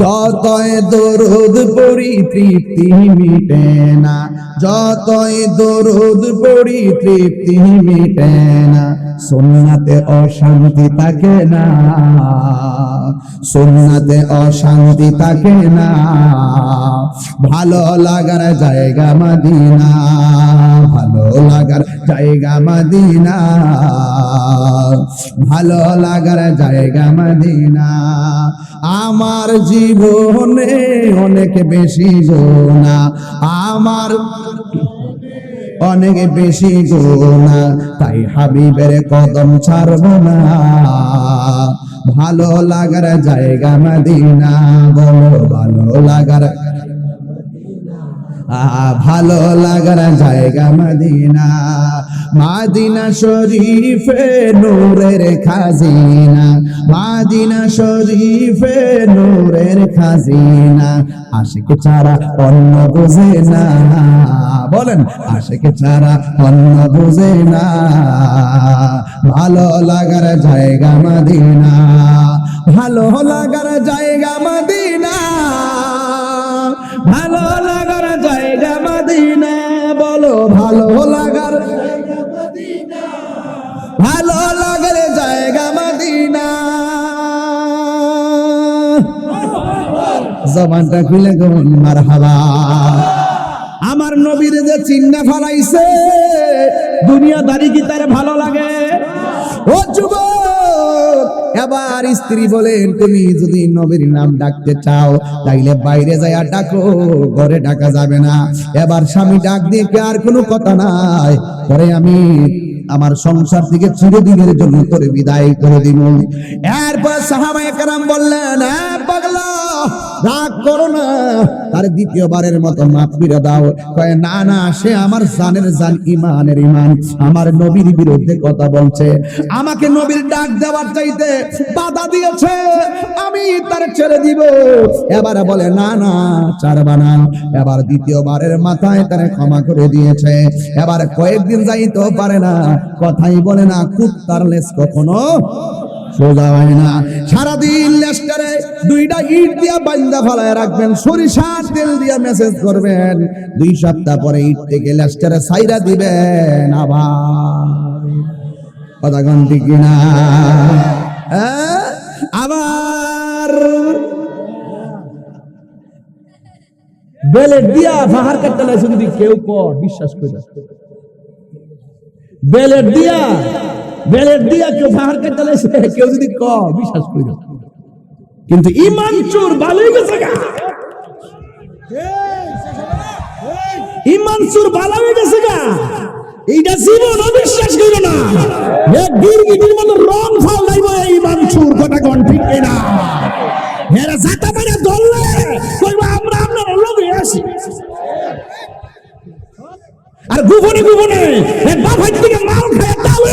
যতই দরুদ পড়ি তৃপ্তি মিটে না, যতই দরুদ পড়ি তৃপ্তি মিটে না, সুন্নাতে অশান্তি থাকে না, সুন্নাতে অশান্তি থাকে না, ভালো লাগার জায়গা মাদিনা, ভালো লাগার জায়গা মাদিনা, ভালো লাগার জায়গা মাদিনা, আমার জীবনে অনেক বেশি গোনা। আমার অনেক বেশি গোনা। তাই হাবিবের কদম ছাড়ব না। ভালো লাগার জায়গা মদিনা, বলো, ভালো লাগার ভালো লাগার জায়গা মাদিনা। মাদিনা শরীফে নূরের খাজিনা। মাদিনা শরীফে নূরের খাজিনা। আশিক ছাড়া অন্য বুঝে না। বলেন, আশিক ছাড়া অন্য বুঝে না। ভালো লাগার জায়গা মাদিনা। ভালো লাগার জায়গা মদিনা। ভালো লাগার জায়গা মদিনা। জবানটা খুলে গুন মারহাবা। আমার নবীর যে চিহ্ন ফলাইছে, দুনিয়াদারি কি তার ভালো লাগে? ও যুবক, এবার স্ত্রী বলেন, তুমি যদি নবীর নাম ডাকতে চাও, তাইলে বাইরে যাইয়া ডাকো, ঘরে ডাকা যাবে না। এবার স্বামী ডাক দিয়ে আর কোনো কথা নাই? পরে আমি আমার সংসার থেকে চিরদিনের জন্য তোরে বিদায় করে দিন এরপর সাহাবাহাম একরাম বললেন পাগলা রাগ করো না। তার দ্বিতীয়বারের মতো মাফ করে দাও। কয়, না না, সে আমার জানের জান ইমানের ইমান আমার নবীর বিরুদ্ধে কথা বলছে। আমাকে নবীর ডাক দেওয়ার চাইতে বাধা দিয়েছে। আমি তার ছেড়ে দিব। এবার বলে, না না চারবা না। এবার দ্বিতীয়বারের মাথায় তারে ক্ষমা করে দিয়েছে। এবার কয়েকদিন যাইতেও পারে না। কথাই বলে না, কুত্তার লেস কখনো সোজা হয় না। সারাদিন লেস্টারে দুইটা ইট দিয়া বান্দা ফলায় রাখবেন, সরিষার তেল দিয়া মেসেজ করবেন। দুই সপ্তাহ পরে ইট থেকে লেস্টারে সাইরা দিবেন, আবার। কথা গন্তি কিনা হ্যাঁ? আবার। বেলেট দিয়া, ফাহার কাটতে লাইছে যদি কেউ ক বিশ্বাস করে বেলেট দিয়া বেলেট দিয়া কেউ কাটতে লাইছে কেউ যদি ক, বিশ্বাস করে কিন্তু ইমান চোর গেছে গা। ইমান চোর হয়ে গেছে গা। এইটা জীবন অবিশ্বাস করো না। মতো রং ফাল ইমান চোর কথা কোন ঠিক না। আমরা আপনার আসি আর গোপনে গোপনে থেকে মাল খায় তালে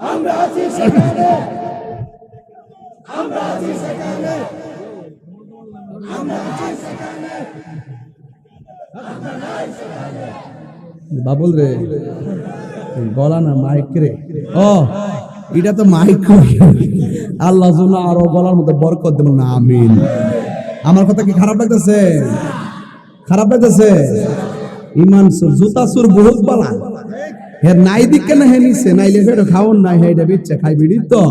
আমরা আছি সেখানে। আমরা আছি সেখানে। আমরা আছি সেখানে। বাবুল রে গলা না মাইক রে। ও, এটা তো মাইক আল্লাহ আরও গলার মধ্যে বরকত দেব না, আমিন। আমার কথা কি খারাপ লাগতেছে? খারাপ লাগতেছে? ইমান সুর, জুতা সুর বহুত বালা। নাই না হে নাই, হে খাই বিড়ি তো।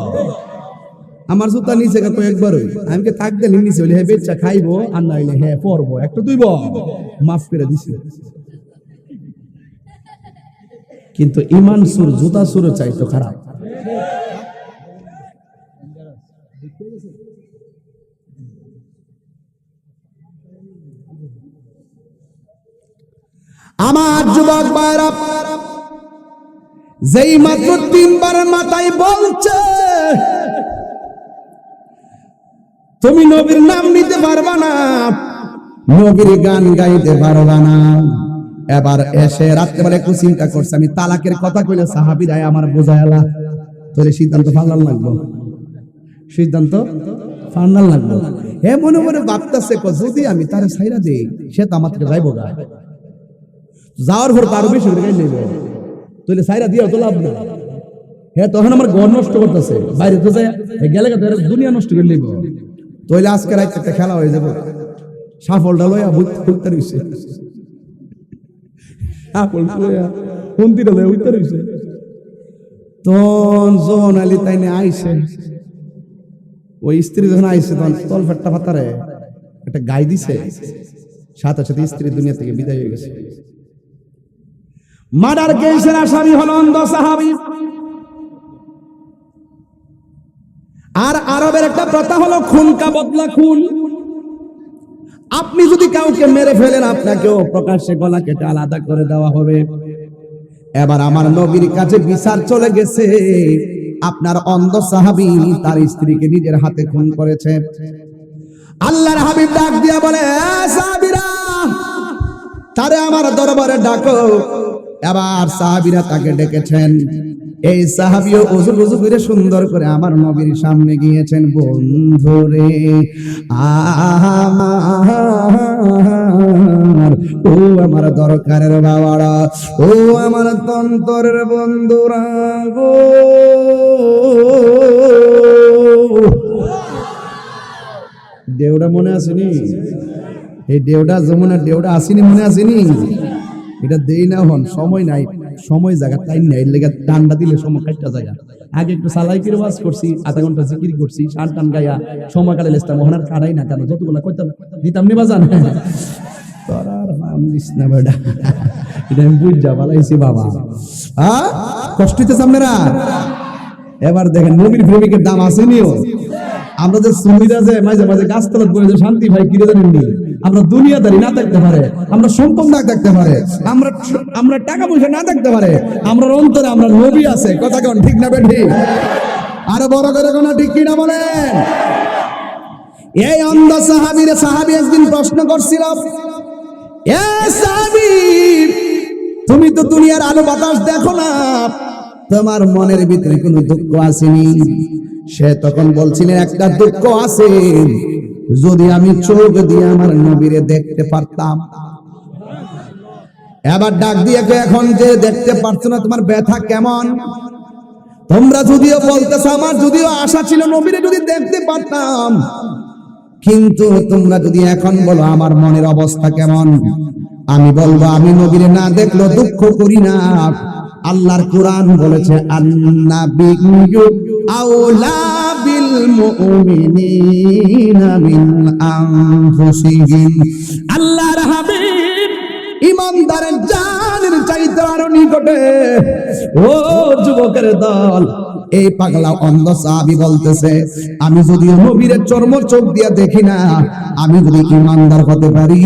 আমার জুতা নিচে কত একবার আমি কে নিচে খাইবো, আর নাইলে হে পরবো। একটা তুইব মাফ করে দিছি। কিন্তু ইমান সুর, জুতা সুরে চাইতো খারাপ। আমার যুবক ভাইরা যেই মাত্র তিনবার মাথায় বলছে, তুমি নবীর নাম নিতে পারবা না, নবীর গান গাইতে পারবা না। এবার এসে রাত্রেবেলা একটু চিন্তা করছে, আমি তালাকের কথা কইলে সাহাবিরা আমার বোঝায়ালা তোরে সিদ্ধান্ত ফাল্লাল লাগবো? সিদ্ধান্ত ফান্নাল লাগবো? হে মনে মনে ভাবতেছে যদি আমি তার সাইরা দেই, সে তো আমার থেকে যাইবো যাওয়ার পর তারও বেশি করে গাইল তাহলে সাইরা দিয়ে তো লাভ না হ্যাঁ তখন আমার ঘর নষ্ট করতেছে। বাইরে তো যায় গেলে দুনিয়া নষ্ট করে নিব। তাহলে আজকে রাত একটা খেলা হয়ে যাবে। সাফলটা লইয়া উত্তর হইছে সাফল লইয়া হন্তিটা লইয়া উত্তর হইছে তখন জোহন আলী তাই নিয়ে আইসে, ওই স্ত্রী যখন আইসে, তখন তল ফেটটা ফাতারে একটা গাই দিছে। সাথে সাথে স্ত্রী দুনিয়া থেকে বিদায় হয়ে গেছে। মার্ডার কেসের আসামি হল অন্ধ সাহাবি। আর আরবের একটা প্রথা হলো খুন কা বদলা খুন। আপনি যদি কাউকে মেরে ফেলেন, আপনাকেও প্রকাশ্যে গলা কেটে আলাদা করে দেওয়া হবে। এবার আমার নবীর কাছে বিচার চলে গেছে। আপনার অন্ধ সাহাবি তার স্ত্রীকে নিজের হাতে খুন করেছে। আল্লাহর হাবিব ডাক দিয়া বলে, "এ তারে আমার দরবারে ডাকো। এবার সাহাবিরা তাকে ডেকেছেন। এই সাহাবিও উজু উজু করে সুন্দর করে আমার নবীর সামনে গিয়েছেন, বন্ধুরে, আমার, ও আমার দরকারের বাবারা, ও আমার তন্তরের বন্ধুরা গো। দেউড়া মনে আসেনি? এই দেউডা যমুনা দেউডা আসেনি মনে আসেনি? এটা দেই না হন, সময় নাই, সময় জায়গা টাইম নাই লেগে টান্ডা দিলে সময় কাটটা জায়গা আগে একটু সালাই করে ওয়াজ করছি, আধা ঘণ্টা জিকির করছি সার টান গাইয়া সময় কাটালে ইসলাম কাটাই না কেন? যতগুলা কইতাম, দিতাম নি বাজান? তোর আর নাম দিস না বেটা। এটা আমি বুঝা বালাইছি বাবা। হ্যাঁ কষ্ট হইতেছে আপনারা? এবার দেখেন নবীর প্রেমিকের দাম আসেনিও আমরা যে সুমিরা যে মাঝে মাঝে গাছতলাত বলে যে শান্তি ভাই কিরে জানেন নি আমরা দুনিয়াদারি না থাকতে পারে, আমরা সম্পদ না থাকতে পারে, আমরা আমরা টাকা পয়সা না থাকতে পারে আমরা অন্তরে আমরা নবী আছে। কথা কেমন ঠিক না বেঠি? আরও বড় করে কোনো ঠিক কিনা বলেন? এই অন্ধ সাহাবিরে, সাহাবি একদিন প্রশ্ন করছিল, এ সাহাবি, তুমি তো দুনিয়ার আলো বাতাস দেখো না, তোমার মনের ভিতরে কোনো দুঃখ আসেনি সে তখন বলছিলেন, একটা দুঃখ আছে। যদি আমি চোখ দিয়ে আমার নবীরে দেখতে পারতাম। এবার ডাক দিয়ে এখন যে দেখতে পারছ না, তোমার ব্যথা কেমন? তোমরা যদিও বলতেছো, আমার যদিও আশা ছিল নবীরে যদি দেখতে পারতাম। কিন্তু তোমরা যদি এখন বলো, আমার মনের অবস্থা কেমন? আমি বলব, আমি নবীরে না দেখল দুঃখ করি না। আল্লাহর কোরআন বলেছে, আন্নাবিয়্যু আউলা বিল মুমিনিনা মিন আনফুসিহিম। আল্লাহর হাবিব ইমানদারের জানের চাইতে আরও নিকটে ও যুবকের দল, এই পাগলা অন্ধ সাহাবি বলতেছে, আমি যদি নবীরের চর্ম চোখ দিয়ে দেখি না, আমি যদি ইমানদার হতে পারি,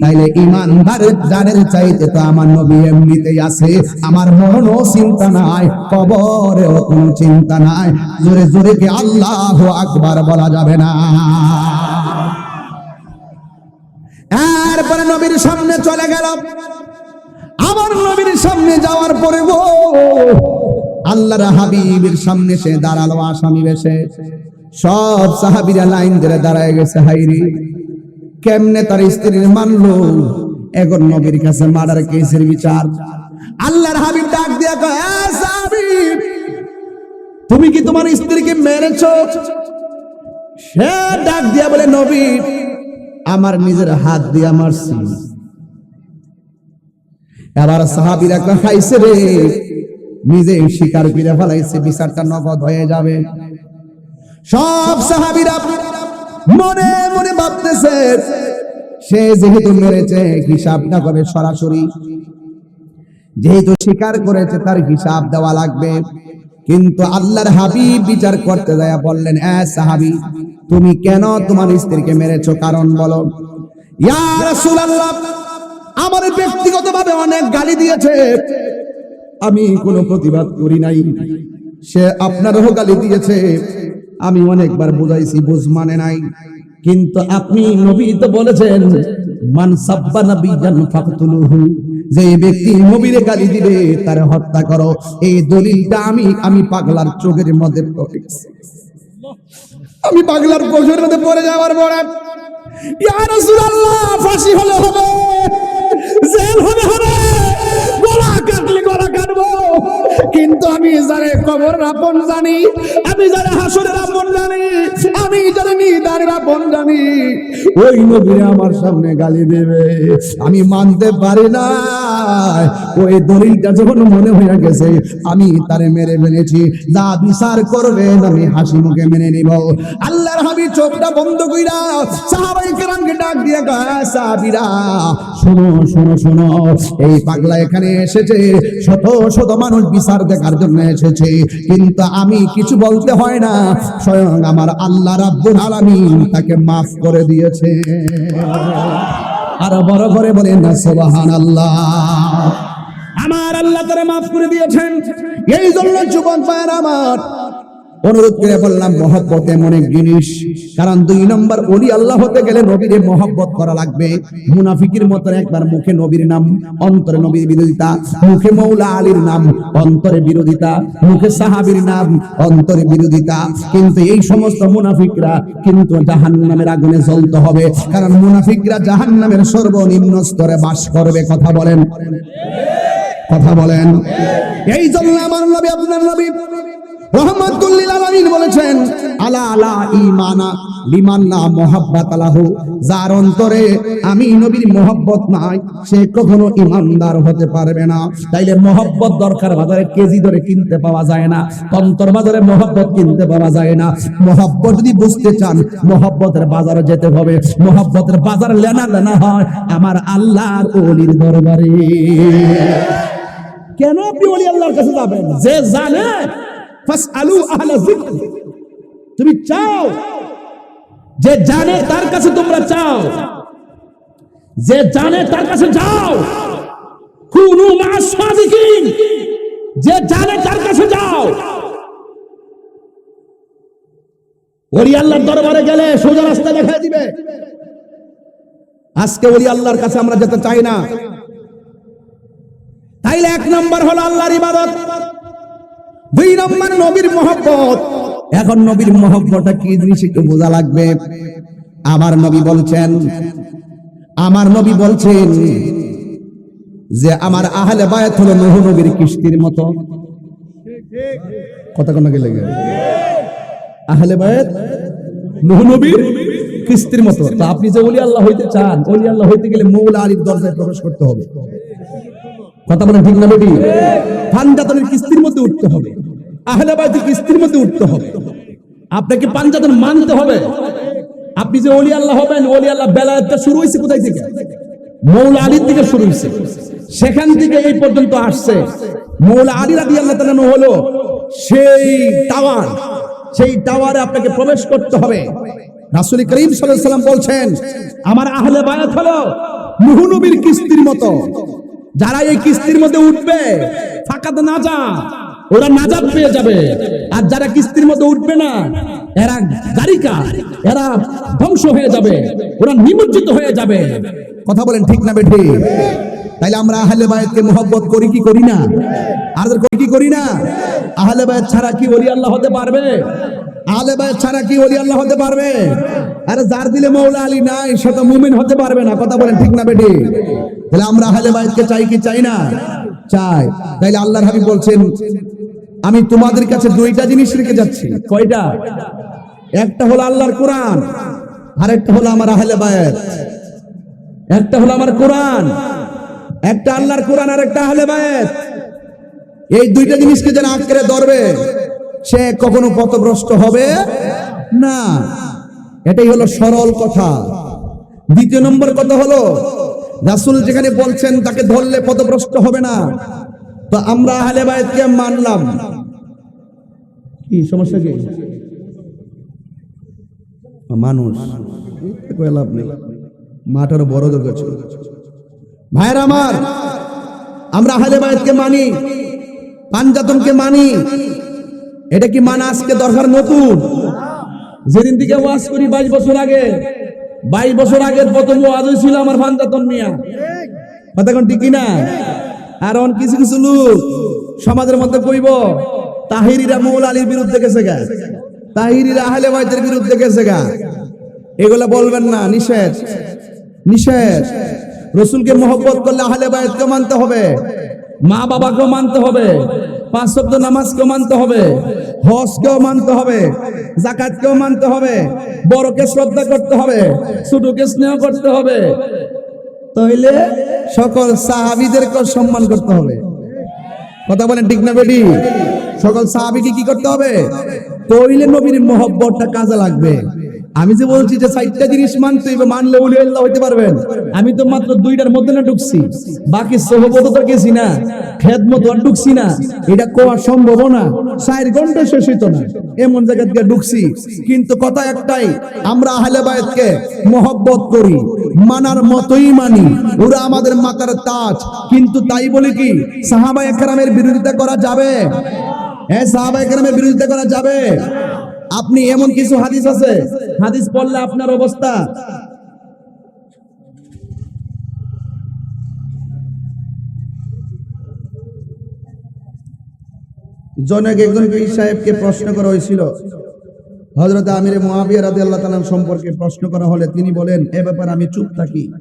তাইলে ইমানদারের জানের চাইতে তো আমার নবী এমনিতেই আছে। আমার মরণও চিন্তা নাই, কবরেও কোনো চিন্তা নাই। জোরে জোরে কি আল্লাহ আকবার বলা যাবে না। এরপরে নবীর সামনে চলে গেল। আমার নবীর সামনে যাওয়ার পরে গো আল্লাহর হাবিবের সামনে সে দাঁড়াল আসামি বেশে। সব সাহাবীরা লাইন ধরে দাঁড়ায় গেছে হাইরি কেমনে তার স্ত্রীর মানলো? এখন নবীর কাছে মার্ডার কেসের বিচার। আল্লাহর হাবিব ডাক দিয়া কয় "এ সাহাবী, তুমি কি তোমার স্ত্রীকে মেরেছো? সে ডাক দিয়া বলে নবী আমার নিজের হাত দিয়ে মারছি। এবার সাহাবিরা খাইছে রে। নিজে শিকার করে ফেলাইছে, বিচারটা নগদ হয়ে যাবে। সব সাহাবিরা মনে মনে ভাবতেছে, সে যেহেতু মেরেছে হিসাবটা করে সরাসরি। যেহেতু স্বীকার করেছে, তার হিসাব দেওয়া লাগবে। কিন্তু আল্লাহর হাবিব বিচার করতে যায় বললেন, এ সাহাবি, তুমি কেন তোমার স্ত্রীকে মেরেছো? কারণ বলো। ইয়া রাসূলুল্লাহ, আমার ব্যক্তিগতভাবে অনেক গালি দিয়েছে। আমি কোনো প্রতিবাদ করি নাই। সে আপনারও গালি দিয়েছে। আমি অনেকবার বুঝাইছি, বুঝ মানে নাই। কিন্তু আপনি নবী তো বলেছেন মান সাব্বা নাবিয়ান ফাকতুলুহু। যে ব্যক্তি নবীরে গালি দিবে, তার হত্যা করো। এই দলিলটা আমি আমি পাগলার চোখের মধ্যে পড়ে আমি পাগলার চোখের মধ্যে পড়ে যাওয়ার পরে, ইয়া রাসূলুল্লাহ, ফাঁসি হলে হবে, জেল হবে হবে। কিন্তু আমি যারে কবর আপন জানি, আমি যারে হাসরের আপন জানি, আমি যারে নিদানের আপন জানি, ওই নবীরে আমার সামনে গালি দেবে। আমি মানতে পারি না। ওই দলিলটা যখন মনে হয়ে গেছে, আমি তারে মেরে ফেলেছি। যা বিচার করবেন, আমি হাসি মুখে মেনে নিব। আল্লাহর হাবি চোখটা বন্ধ কইরা সাহাবাই কেরামকে ডাক দিয়ে কয় সাহাবীরা, শোনো শোনো শোনো, এই পাগলা এখানে এসেছে। শত শত মানুষ বিচার দেখার জন্য এসেছে। কিন্তু আমি কিছু বলতে হয় না। স্বয়ং আমার আল্লাহ রাব্বুল আলামিন তাকে মাফ করে দিয়েছে। আর বড় করে বলেন না আল্লাহ আমার আল্লাহ তারা মাফ করে দিয়েছেন। এই জন্য যুবক ভাইয়ের আমার অনুরোধ করে বললাম, মহব্বত এমন এক জিনিস। কারণ দুই নম্বর, ওলি আল্লাহ হতে গেলে নবীর মহব্বত করা লাগবে। মুনাফিকের মতো একবার মুখে নবীর নাম, অন্তরে নবীর বিরোধিতা, মুখে মৌলা আলীর নাম, অন্তরে বিরোধিতা, মুখে সাহাবীর নাম, অন্তরে বিরোধিতা। কিন্তু এই সমস্ত মুনাফিকরা কিন্তু জাহান নামের আগুনে জ্বলতে হবে। কারণ মুনাফিকরা জাহান্নামের সর্বনিম্ন স্তরে বাস করবে। কথা বলেন। কথা বলেন। এই জন্য আমার নবী, আপনার নবী রহমাতুল্লিল আলামিন বলেছেন, আলা আলা ইমানা লিমান না মোহাব্বত আলাহু যার অন্তরে আমি নবীর মোহাব্বত নাই, সে কখনো ইমানদার হতে পারবে না। তাইলে মোহাব্বত দরকার বাজারে কেজি ধরে কিনতে পাওয়া যায় না অন্তর বাজারে মোহাব্বত কিনতে পাওয়া যায় না। মোহাব্বত যদি বুঝতে চান, মোহাব্বতের বাজারে যেতে হবে। মোহাব্বতের বাজার লেনা লেনা হয় আমার আল্লাহর ওলির দরবারে। কেন আপনি ওলি আল্লাহর কাছে যাবেন? যে জানে তুমি চাও যে জানে তার কাছে তোমরা চাও। যে জানে তার কাছে যাও। যে জানে তার কাছে যাও। ওলি আল্লাহর দরবারে গেলে সোজা রাস্তা দেখা দিবে। আজকে ওলি আল্লাহর কাছে আমরা যেতে চাই না। তাইলে এক নম্বর হলো আল্লাহর ইবাদত। দুই নম্বর নবীর মহব্বত। এখন নবীর মহব্বতটা কি জিনিস একটু বোঝা লাগবে? আমার নবী বলছেন, আমার নবী বলছেন যে আমার আহলে বায়াত হলো নূহ নবীর কিস্তির মতো। কথা কোন গেলে আহলে বায়াত নূহ নবীর কিস্তির মতো। তো আপনি যে ওলি আল্লাহ হইতে চান ওলি আল্লাহ হইতে গেলে মৌলা আলীর দরজায় প্রবেশ করতে হবে। কথা বলেন ঠিক না বেটি পাঞ্জাতনের কিস্তির মধ্যে উঠতে হবে। আহলাবাদের কিস্তির মধ্যে উঠতে হবে। আপনাকে পাঞ্জাতন মানতে হবে। আপনি যে ওলি আল্লাহ হবেন, ওলি আল্লাহ বেলায়তটা শুরু হয়েছে কোথায় থেকে? মৌলা আলীর থেকে শুরু হয়েছে। সেখান থেকে এই পর্যন্ত আসছে। মৌলা আলী রাদি আল্লাহ তালানো হলো সেই টাওয়ার। সেই টাওয়ারে আপনাকে প্রবেশ করতে হবে। রাসুল করিম সাল্লাম বলছেন, আমার আহলে বায়াত হলো নুহ নবীর কিস্তির মতো। যারা এই কিস্তির মধ্যে উঠবে, ফাঁকাতে না যা, ওরা নাজাত পেয়ে যাবে। আর যারা কিস্তির মধ্যে উঠবে না, এরা গারিকা, এরা ধ্বংস হয়ে যাবে, ওরা নিমজ্জিত হয়ে যাবে। কথা বলেন ঠিক না বেঠি? তাইলে আমরা আহলে বায়াতকে মোহব্বত করি কি করি না? আর করি কি করি না? আহলে বায়াত ছাড়া কি ওলি আল্লাহ হতে পারবে? আহলে বায়াত ছাড়া কি ওলি আল্লাহ হতে পারবে? আরে যার দিলে মৌলা আলী নাই, সে তো মুমিন হতে পারবে না। কথা বলেন ঠিক না বেটি? তাহলে আমরা আহলে বায়াতকে চাই কি চাই না? চাই। তাইলে আল্লাহর হাবিব বলছেন, আমি তোমাদের কাছে দুইটা জিনিস রেখে যাচ্ছি। কয়টা? একটা হলো আল্লাহর কোরআন আর একটা হলো আমার আহলে বায়াত একটা হলো আমার কোরআন, একটা আল্লাহর কোরআন আর একটা আহলে বায়াত এই দুইটা জিনিসকে যেন আঁকড়ে ধরবে। সে কখনো পথভ্রষ্ট হবে না। এটাই হলো সরল কথা। দ্বিতীয় নম্বর কথা হলো, রাসূল যেখানে বলছেন তাকে ধরলে পথভ্রষ্ট হবে না। তো আমরা আহলে বায়াতকে মানলাম। কি সমস্যা কি? মানুষ। কই লাভ নেই। মাঠার বড় দরকার ভাইয়ের আমার, আমরা আহলে বায়াতকে মানি পাঞ্জাতনকে মানি এটা কি মানা আজকে দরকার নতুন? যেদিন থেকে ওয়াজ করি বাইশ বছর আগে, বাইশ বছর আগের প্রথম ওয়াজ ছিল আমার ফান্দাতন মিয়া। কথা কোন ঠিক না? আর অন কিছু কিছু লোক সমাজের মধ্যে কইব, তাহিরিরা মৌল আলীর বিরুদ্ধে গেছে গা। তাহিরিরা আহলে বাইতের বিরুদ্ধে গেছে গা। এগুলা বলবেন না, নিষেধ। নিষেধ। রসুলকে মহব্বত করলে আহলে বাইতকে মানতে হবে। মা বাবাকেও মানতে হবে। পাঁচ শব্দ নামাজকেও মানতে হবে হজকেও মানতে হবে জাকাতকেও মানতে হবে, বড়কে শ্রদ্ধা করতে হবে, ছোটকে স্নেহ করতে হবে। তাহলে সকল সাহাবিদেরকে সম্মান করতে হবে। কথা বলেন ঠিক না বেটি? সকল সাহাবিকে কি করতে হবে? তৈলে নবীর মহব্বতটা কাজে লাগবে। আমি যে বলছি যে চারটা জিনিস মানতে হবে, মানলে উলি আল্লাহ হইতে পারবেন। আমি তো মাত্র দুইটার মধ্যে না ঢুকছি। বাকি সহবত তো গেছি না, খেদমত আর ঢুকছি না। এটা কোয়া সম্ভব না, চার ঘণ্টা শেষ হইতো না। এমন জায়গা দিয়ে ঢুকছি। কিন্তু কথা একটাই, আমরা আহলে বায়াতকে মহব্বত করি, মানার মতোই মানি। ওরা আমাদের মাতার তাজ। কিন্তু তাই বলে কি সাহাবা একরামের বিরোধিতা করা যাবে? হ্যাঁ সাহাবা একরামের বিরোধিতা করা যাবে? আপনি এমন কিছু হাদিস আছে? হাদিস পড়লে আপনার অবস্থা? জনক একজন পীর সাহেবকে প্রশ্ন করা হয়েছিল। হজরত আমির মহাবিয়া রাজি আল্লাহ তালাম সম্পর্কে প্রশ্ন করা হলে তিনি বলেন, এ ব্যাপারে আমি চুপ থাকি।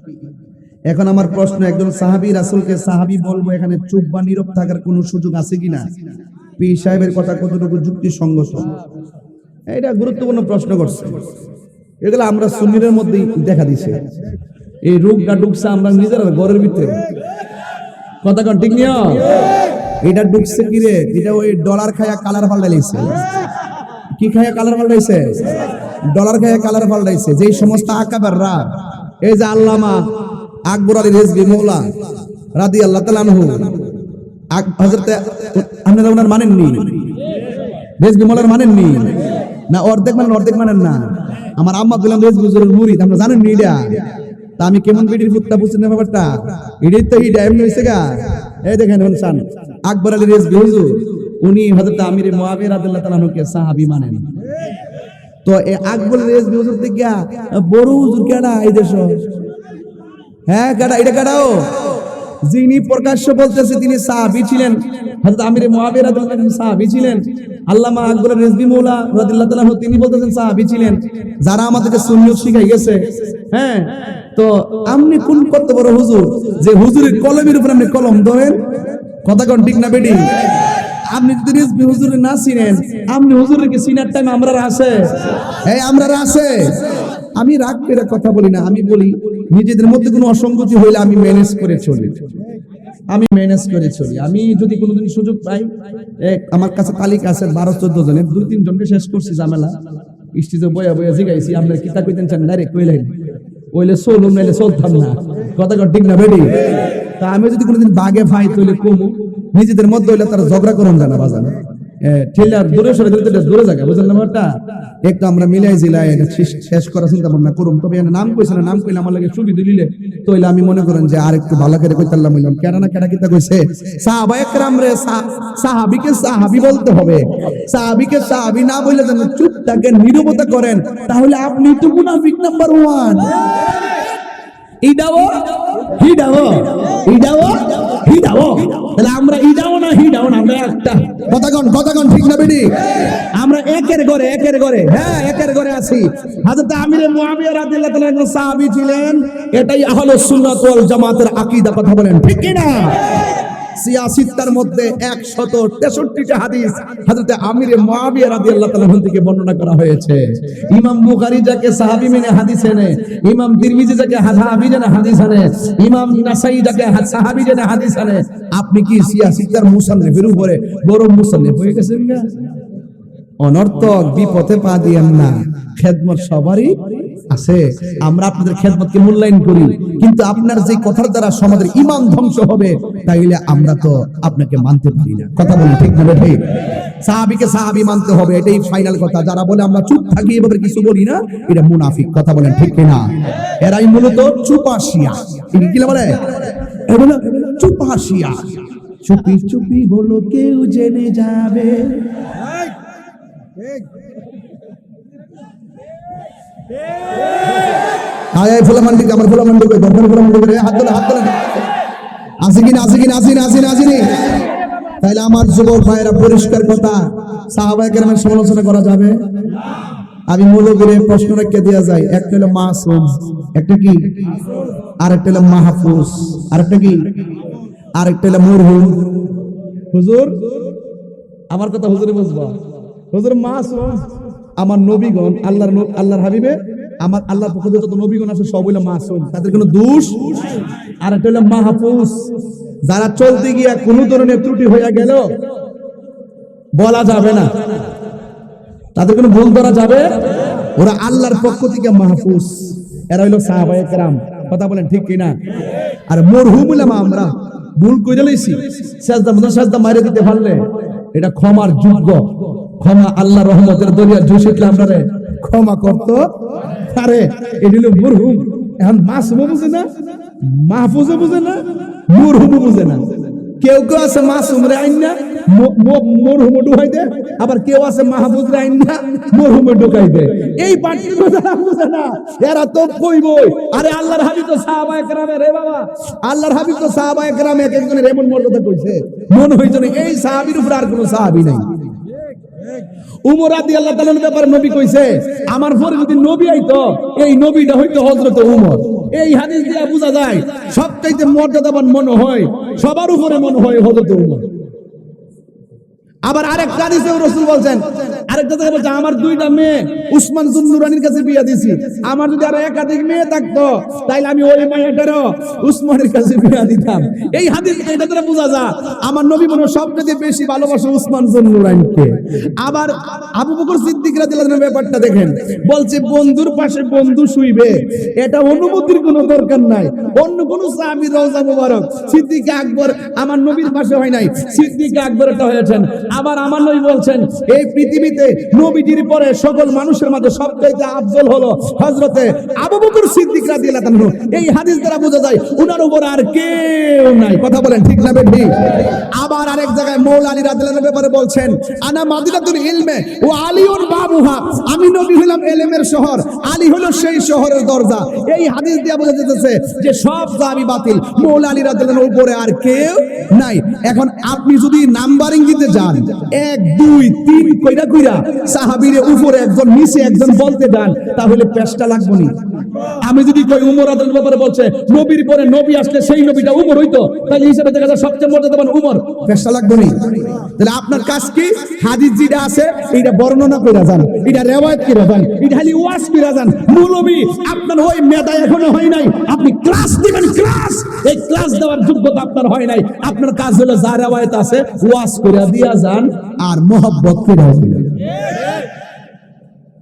এখন আমার প্রশ্ন, একজন সাহাবি রাসুলকে সাহাবি বলব এখানে চুপ বা নীরব থাকার কোনো সুযোগ আছে কিনা? পীর সাহেবের কথা কতটুকু যুক্তি সঙ্গত এটা গুরুত্বপূর্ণ প্রশ্ন করছে। এগুলো আমরা সুন্নিরের মধ্যেই দেখা দিছে। এই রোগটা ঢুকছে আমরা নিজেরা ঘরের ভিতরে। কথা কন, ঠিক এটা ঢুকছে কি রে? এটা ওই ডলার খায়া কালার পাল্টাইছে কি খায়া কালার পাল্টাইছে ডলার খায়া কালার পাল্টাইছে যেই সমস্ত আকাবাররা, এই যে আল্লামা আকবর আলী রেজবি মৌলা রাদি আল্লাহ তাআলা আনহু হযরত আপনারা ওনার মানেননি? রেজবি মৌলার মানেননি? না, অর্ধেক মানেন অর্ধেক মানেন না। আমার আম্মা দিলাম রেজবি হুজুরের মুরিদ আমরা জানেন এটা? তা আমি কেমন বিডির ফুটটা বুঝছেন না ব্যাপারটা? এটাই তো হিডা এমনি হয়েছে গা। এই দেখেন শুনছেন আকবর আলী রেজবি হুজুর উনি হযরত আমির মুয়াবিয়া রাদিয়াল্লাহু তাআলা কে সাহাবী মানেন। তো এই আকবর আলী রেজবি হুজুর থেকে বড় হুজুর কেডা এই দেশ? হ্যাঁ কেডা, এটা কেডাও যিনি প্রকাশ্য বলতেছে, তিনি সাহাবী ছিলেন। হযরত আমির মুয়াবিয়া রাদিয়াল্লাহু তাআলা সাহাবী ছিলেন। আল্লামা আকবর রেজবি মৌলা রাদিয়াল্লাহু তাআলা তিনি বলতেছেন ছিলেন, যারা আমাদেরকে শিখাই গেছে হ্যাঁ তো আপনি কোন কত বড় হুজুর যে হুজুরের কলমের উপর আপনি কলম ধরেন? কথা কোন ঠিক না বেডি আপনি যদি হুজুরের না চিনেন, আপনি হুজুরের কি টাইম আমরা আছে? আমরা আছে। আমি রাগ করে কথা বলি না, আমি বলি, নিজেদের মধ্যে কোনো অসঙ্গতি হইলে আমি ম্যানেজ করে চলি। আমি ম্যানেজ করে চলি। আমি যদি কোনোদিন সুযোগ পাই আমার কাছে তালিকা আছে বারো, চোদ্দ জনের। দুই তিন জনকে শেষ করছি ঝামেলা। স্টেজে বয়া বয়া জিগাইছি আপনার কিতা কইতেন চান ডাইরেক্ট কইলেন। ওইলে চলুম নাইলে চলতাম না। কথা কর ঠিক না বেডি তা আমি যদি কোনোদিন বাগে ফাই তৈলে কমু, নিজেদের মধ্যে হইলে তারা ঝগড়া করুন জানা বাজানো। ঠেলার দূরে সরে দূরে বুঝলেন ব্যাপারটা? একটু আমরা মিলাই শেষ- করার চিন্তা ভাবনা তবে নাম কইছে না, নাম কইলে আমার লাগে দিলে। তইলে আমি মনে করেন যে আর একটু ভালো করে কইতাল্লাম হইলাম। না কেডা কিতা কইছে? রে বলতে হবে। না বললে যেন চুপ করেন, তাহলে আপনি তো মুনাফিক নাম্বার ওয়ান। ইডাও হিডাও ইডাও হিডাও তাহলে আমরা ইডাও না ঠিক না আমরা একের ঘরে একের ঘরে হ্যাঁ একের ঘরে আছি। ছিলেন। এটাই হলো সুন্নাত জামাতের আকীদা, কথা বলেন, ঠিক না সিয়াসিত্তার মধ্যে একশত তেষট্টিটা হাদিস হাজরতে আমিরে মুয়াবিয়া রাদিয়াল্লাহু তাআলা থেকে বর্ণনা করা হয়েছে। ইমাম বুখারী যাকে সাহাবী মেনে হাদিস এনে, ইমাম তিরমিজি যাকে সাহাবী জেনে হাদিস আনে ইমাম নাসাই যাকে সাহাবি জেনে হাদিস আনে আপনি কি সিয়াসিত্তার মুসান্নিফের উপরে বড় মুসান্নিফ হয়ে গেছেন অনর্থক, বিপথে পা দিয়েন না। খেদমত সবারই আছে, আমরা আপনাদের খেদমতকে মূল্যায়ন করি। কিন্তু আপনার যে কথার দ্বারা সমাজের ইমান ধ্বংস হবে, তাইলে আমরা তো আপনাকে মানতে পারি না। কথা বলি ঠিক না ঠিক সাহাবিকে সাহাবি মানতে হবে, এটাই ফাইনাল কথা। যারা বলে আমরা চুপ থাকি, এভাবে কিছু বলি না, এটা মুনাফিক। কথা বলেন ঠিক কিনা এরাই মূলত চুপাশিয়া। কি বলে? এগুলো চুপাশিয়া। চুপি চুপি হলো কেউ জেনে যাবে। আয় আয় ফুলা মান্ডি আমার হাত হাত আসি আসি আসি না আসি না আসি নি তাইলে আমার যুবক পরিষ্কার কথা সমালোচনা করা যাবে। আমি মূলগিরে প্রশ্ন রেখে দেওয়া যায় একটা হলো মাসুম, একটা কি? আর একটা হলো মাহফুজ আর একটা কি? আর একটা হলো মুরহুম। হুজুর, আমার কথা হুজুরে বুঝবা। হুজুর, মাসুম আমার নবীগণ, আল্লাহর আল্লাহর হাবিবে, আমার আল্লাহর পক্ষ যত নবীগণ আছে, সব হইল মাসুম। তাদের কোনো দোষ আর একটা হলো মাহফুজ। যারা চলতে গিয়া কোনো ধরনের ত্রুটি হইয়া গেল, বলা যাবে না। তাদের কোনো ভুল ধরা যাবে? ওরা আল্লাহর পক্ষ থেকে মাহফুজ। এরা হইল সাহাবায়ে কেরাম। কথা বলেন ঠিক কিনা? আর মরহুম আমরা ভুল কইরা লইছি। সাজদা মতো সাজদা মাইরে দিতে পারলে। এটা ক্ষমার যোগ্য। ক্ষমা আল্লাহ রহমতের দরিয়া জুসিতলে আপনারে ক্ষমা করত। আরে, এটি মরহুম। এখন মাসুমও বুঝে না, মাহফুজও বুঝে না, মরহুমও বুঝে না। কেউ কেউ আছে মাসুম রে আইন না মরহুমে ঢুকাই দে। আবার কেউ আছে মাহফুজ রে আইন না, মরহুমে ঢুকাই দে। এই পার্টির কথা বুঝে না। এরা তো আরে আল্লাহর হাবিব তো সাহাবায়ে কেরামে রে বাবা। আল্লাহর হাবিব তো সাহাবায়ে কেরামে এক একজনের এমন কইছে। মনে এই সাহাবীর উপর আর কোনো সাহাবী নাই। উমর রাদি আল্লাহ তাআলার ব্যাপারে নবী কইছে, আমার পরে যদি নবী আইতো, এই নবীটা হইতো হযরত উমর। এই হাদিস দিয়ে বোঝা যায়, সবচাইতে মর্যাদাবান মনে হয়, সবার উপরে মনে হয় হজরত উমর। আবার আরেকটা হাদিসে রাসূল বলছেন আরেকটা জায়গায় বলছে, আমার দুইটা মেয়ে, উসমান জুন্নুরানির কাছে বিয়া দিছি আমার যদি আর একাধিক মেয়ে থাকতো, তাইলে আমি ওই মেয়েটারও উসমানের কাছে বিয়া দিতাম। এই হাদিস এটা দ্বারা বোঝা যায়, আমার নবী মনে সবচেয়ে বেশি ভালোবাসে উসমান জুন্নুরাইনকে আবার আবু বকর সিদ্দিক রাদিয়াল্লাহু ব্যাপারটা দেখেন, বলছে, বন্ধুর পাশে বন্ধু শুইবে, এটা অনুমতির কোনো দরকার নাই। অন্য কোন সাহাবী রওজা মুবারক, সিদ্দিক আকবর আমার নবীর পাশে হয় নাই। সিদ্দিক আকবর এটা হয়েছেন আবার আমার নবী বলছেন, এই পৃথিবীতে নবীজির পরে সকল মানুষের মাঝে সবচাইতে আফজল হলো হজরতে আবু বকর সিদ্দিক রাদিয়াল্লাহু আনহু। এই হাদিস দ্বারা বোঝা যায়, উনার উপর আর কেউ নাই। কথা বলেন, ঠিক না বেঠি? আবার আরেক জায়গায় মৌলা আলী রাদিয়াল্লাহু ব্যাপারে বলছেন, আনা মাদিনাতুল ইলমে ও আলিউন বাবুহা। আমি নবী হলাম এলেমের শহর, আলী হলো সেই শহরের দরজা। এই হাদিস দিয়ে বোঝা যেতেছে যে সব দাবি বাতিল। মৌলা আলী রাদিয়াল্লাহু উপরে আর কেউ নাই। এখন আপনি যদি নাম্বারিং দিতে যান এক, দুই, তিন কইরা কইরা উপরে একজন, নিচে একজন বলতে যান, তাহলে পেশটা না। আমি যদি কই উমর আদলের ব্যাপারে বলছে, নবীর পরে নবী আসলে সেই নবীটা উমর হইতো, তাহলে হিসাবে দেখা যায় সবচেয়ে মর্যাদাবান উমর। পেশটা লাগবে না। তাহলে আপনার কাজ কি? হাদিস যেটা আছে এটা বর্ণনা কইরা যান, এটা রেওয়ায়ত কইরা যান, এটা খালি ওয়াজ কইরা যান। মৌলবী, আপনার ওই মেধা এখনও হয় নাই। আপনি ক্লাস দিবেন ক্লাস এই ক্লাস দেওয়ার যোগ্যতা আপনার হয় নাই। আপনার কাজ হলো যা রেওয়ায়ত আছে ওয়াশ করে দিয়া যান আর মোহব্বত যান।